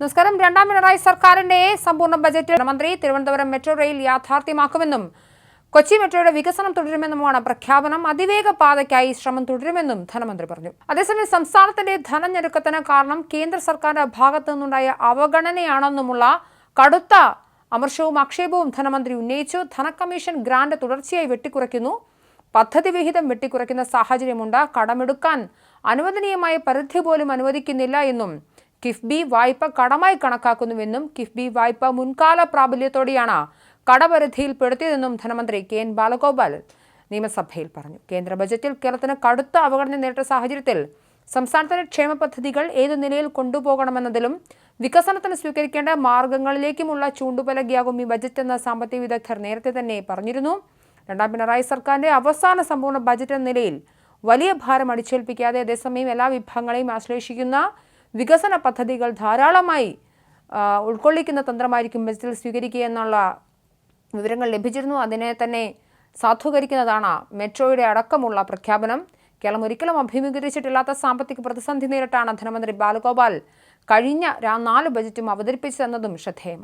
നമസ്കാരം. രണ്ടാം പിണറായി സർക്കാരിന്റെ സമ്പൂർണ ബജറ്റിൽ മന്ത്രി തിരുവനന്തപുരം മെട്രോ റെയിൽ യാഥാർത്ഥ്യമാക്കുമെന്നും കൊച്ചി മെട്രോയുടെ വികസനം തുടരുമെന്നുമാണ് പ്രഖ്യാപനം. അതിവേഗ പാതയ്ക്കായി ശ്രമം തുടരുമെന്നും ധനമന്ത്രി പറഞ്ഞു. അതേസമയം സംസ്ഥാനത്തിന്റെ ധനഞ്ഞെരുക്കത്തിന് കാരണം കേന്ദ്ര സർക്കാരിന്റെ ഭാഗത്തു നിന്നുണ്ടായ അവഗണനയാണെന്നുമുള്ള കടുത്ത അമർഷവും ആക്ഷേപവും ധനമന്ത്രി ഉന്നയിച്ചു. ധനകമ്മീഷൻ ഗ്രാന്റ് തുടർച്ചയായി വെട്ടിക്കുറയ്ക്കുന്നു. പദ്ധതി വിഹിതം വെട്ടിക്കുറയ്ക്കുന്ന സാഹചര്യമുണ്ട്. കടമെടുക്കാൻ അനുവദനീയമായ പരിധി പോലും അനുവദിക്കുന്നില്ല എന്നും കിഫ്ബി വായ്പ കടമായി കണക്കാക്കുന്നുവെന്നും കിഫ്ബി വായ്പ മുൻകാല പ്രാബല്യത്തോടെയാണ് കടപരിധിയിൽപ്പെടുത്തിയതെന്നും ധനമന്ത്രി കെ എൻ ബാലഗോപാൽ നിയമസഭയിൽ പറഞ്ഞു. കേന്ദ്ര ബജറ്റിൽ കേരളത്തിന് കടുത്ത അവഗണന നേരിട്ട സാഹചര്യത്തിൽ സംസ്ഥാനത്തിന്റെ ക്ഷേമ പദ്ധതികൾ ഏതു നിലയിൽ കൊണ്ടുപോകണമെന്നതിലും വികസനത്തിന് സ്വീകരിക്കേണ്ട മാർഗങ്ങളിലേക്കുമുള്ള ചൂണ്ടുപലകിയാകും ഈ ബജറ്റ് എന്ന സാമ്പത്തിക വിദഗ്ധർ നേരത്തെ തന്നെ പറഞ്ഞിരുന്നു. രണ്ടാം പിണറായി സർക്കാരിന്റെ അവസാന സമ്പൂർണ ബജറ്റ് എന്ന നിലയിൽ വലിയ ഭാരം അടിച്ചേൽപ്പിക്കാതെ അതേസമയം എല്ലാ വിഭാഗങ്ങളെയും ആശ്ലേഷിക്കുന്ന വികസന പദ്ധതികൾ ധാരാളമായി ഉൾക്കൊള്ളിക്കുന്ന തന്ത്രമായിരിക്കും ബജറ്റിൽ സ്വീകരിക്കുക എന്നുള്ള വിവരങ്ങൾ ലഭിച്ചിരുന്നു. അതിനെ തന്നെ സാധൂകരിക്കുന്നതാണ് മെട്രോയുടെ അടക്കമുള്ള പ്രഖ്യാപനം. കേരളം ഒരിക്കലും അഭിമുഖീകരിച്ചിട്ടില്ലാത്ത സാമ്പത്തിക പ്രതിസന്ധി നേരിട്ടാണ് ധനമന്ത്രി ബാലഗോപാൽ കഴിഞ്ഞ നാല് ബജറ്റും അവതരിപ്പിച്ചതെന്നതും ശ്രദ്ധേയമാണ്.